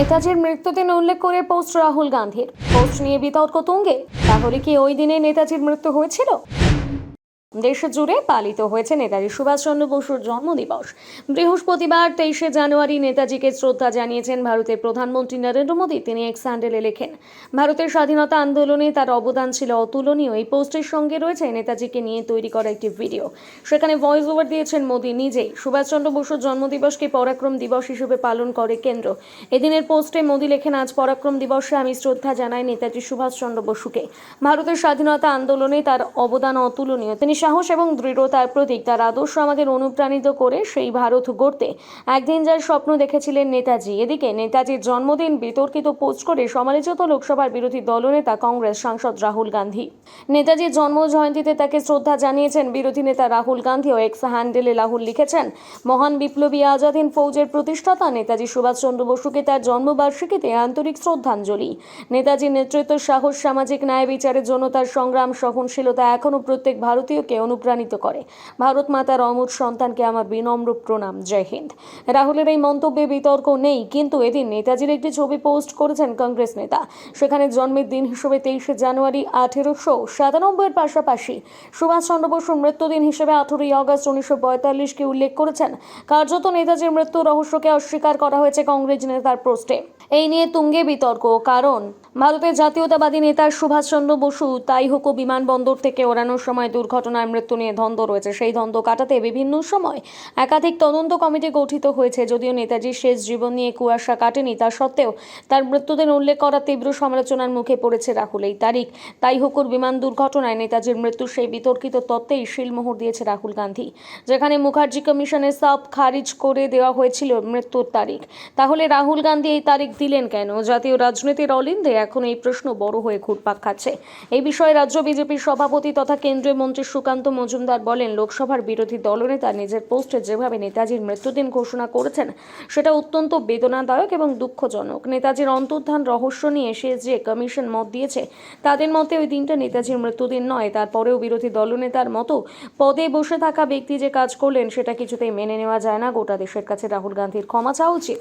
নেতাজির মৃত্যুদিন উল্লেখ করে পোস্ট রাহুল গান্ধীর। পোস্ট নিয়ে বিতর্ক তুঙ্গে। তাহলে কি ওই দিনে নেতাজির মৃত্যু হয়েছিল? দেশ জুড়ে পালিত হয়েছে নেতাজি সুভাষচন্দ্র বসুর জন্মদিবস। বৃহস্পতিবার তেইশে জানুয়ারি নেতাজিকে শ্রদ্ধা জানিয়েছেন ভারতের প্রধানমন্ত্রী নরেন্দ্র মোদী। তিনি এক স্যান্ডেলে লেখেন, ভারতের স্বাধীনতা আন্দোলনে তার অবদান ছিল অতুলনীয়। এই পোস্টের সঙ্গে রয়েছে নেতাজিকে নিয়ে তৈরি করা একটি ভিডিও। সেখানে ভয়েস ওভার দিয়েছেন মোদী নিজেই। সুভাষচন্দ্র বসুর জন্মদিবসকে পরাক্রম দিবস হিসেবে পালন করে কেন্দ্র। এদিনের পোস্টে মোদী লেখেন, আজ পরাক্রম দিবসে আমি শ্রদ্ধা জানাই নেতাজি সুভাষচন্দ্র বসুকে। ভারতের স্বাধীনতা আন্দোলনে তার অবদান অতুলনীয়। তিনি সাহস এবং দৃঢ়তার প্রতীক। তার আদর্শ আমাদের অনুপ্রাণিত করে সেই ভারত গড়তে। একদিন যার স্বপ্ন দেখেছিলেন নেতাজি। এদিকে নেতাজির জন্মদিন বিতর্কিত পোস্ট করে সমালোচিত লোকসভার বিরোধী দলনেতা কংগ্রেস সাংসদ রাহুল গান্ধী। নেতাজির জন্ম জয়ন্তীতে তাকে শ্রদ্ধা জানিয়েছেন বিরোধী নেতা রাহুল গান্ধী ও এক্স হ্যান্ডেলে রাহুল লিখেছেন, মহান বিপ্লবী আজাদিন ফৌজের প্রতিষ্ঠাতা নেতাজি সুভাষচন্দ্র বসুকে তার জন্মবার্ষিকীতে আন্তরিক শ্রদ্ধাঞ্জলি। নেতাজির নেতৃত্ব সাহস, সামাজিক ন্যায় বিচারের জন্য তার সংগ্রাম, সহনশীলতা এখনও প্রত্যেক ভারতীয়কে অনুপ্রাণিত করে। ভারত মাতার অমর সন্তানকে আমার বিনম্র প্রণাম। জয় হিন্দ। রাহুলের এই মন্তব্যে বিতর্ক নেই, কিন্তু এদিন নেতাজির একটি ছবি পোস্ট করেছেন কংগ্রেস নেতা। সেখানে জন্মের দিন হিসেবে তেইশে জানুয়ারি আঠেরোশো সাতানব্বইয়ের পাশাপাশি সুভাষচন্দ্র বসুর মৃত্যুদিন হিসেবে আঠেরোই আগস্ট উনিশশো পঁয়তাল্লিশকে উল্লেখ করেছেন। কার্যত নেতাজির মৃত্যু রহস্যকে অস্বীকার করা হয়েছে কংগ্রেস নেতার পোস্টে। এই নিয়ে তুঙ্গে বিতর্ক, কারণ ভারতের জাতীয়তাবাদী নেতা সুভাষচন্দ্র বসু তাই হোক বিমানবন্দর থেকে ওড়ানোর সময় দুর্ঘটনার মৃত্যু নিয়ে দ্বন্দ্ব রয়েছে। সেই দ্বন্দ্ব কাটাতে বিভিন্ন সময় একাধিক তদন্ত কমিটি গঠিত হয়েছে। যদিও নেতাজির শেষ জীবন নিয়ে কুয়াশা কাটেনি, তা সত্ত্বেও তার মৃত্যুদিন উল্লেখ করা তীব্র সমালোচনার মুখে পড়েছে রাহুল এই তারিখ। তাই হুকুর বিমান দুর্ঘটনায় নেতাজির মৃত্যুর সেই বিতর্কিত তত্ত্বেই শিলমোহর দিয়েছে রাহুল গান্ধী, যেখানে মুখার্জি কমিশনের সাপ খারিজ করে দেওয়া হয়েছিল মৃত্যুর তারিখ। তাহলে রাহুল গান্ধী এই তারিখ দিলেন কেন? জাতীয় রাজনীতির অলিন্দে এখন এই প্রশ্ন বড় হয়ে ঘুরপাক খাচ্ছে। এই বিষয়ে রাজ্য বিজেপির সভাপতি তথা কেন্দ্রীয় মন্ত্রী সুকান্ত মজুমদার বলেন, লোকসভার বিরোধী দলনেতা নিজের পোস্টে যেভাবে নেতাজির মৃত্যুদিন ঘোষণা করেছেন, সেটা অত্যন্ত বেদনাদায়ক এবং দুঃখজনক। নেতাজির অন্তর্ধান রহস্য নিয়ে সে যে কমিশন মত দিয়েছে। তাদের মতে ওই দিনটা নেতাজির মৃত্যুদিন নয়, তারপরেও বিরোধী দলনেতার মতো পদে বসে থাকা ব্যক্তি যে কাজ করলেন, সেটা কিছুতেই মেনে নেওয়া যায় না। গোটা দেশের কাছে রাহুল গান্ধীর ক্ষমা চাওয়া উচিত।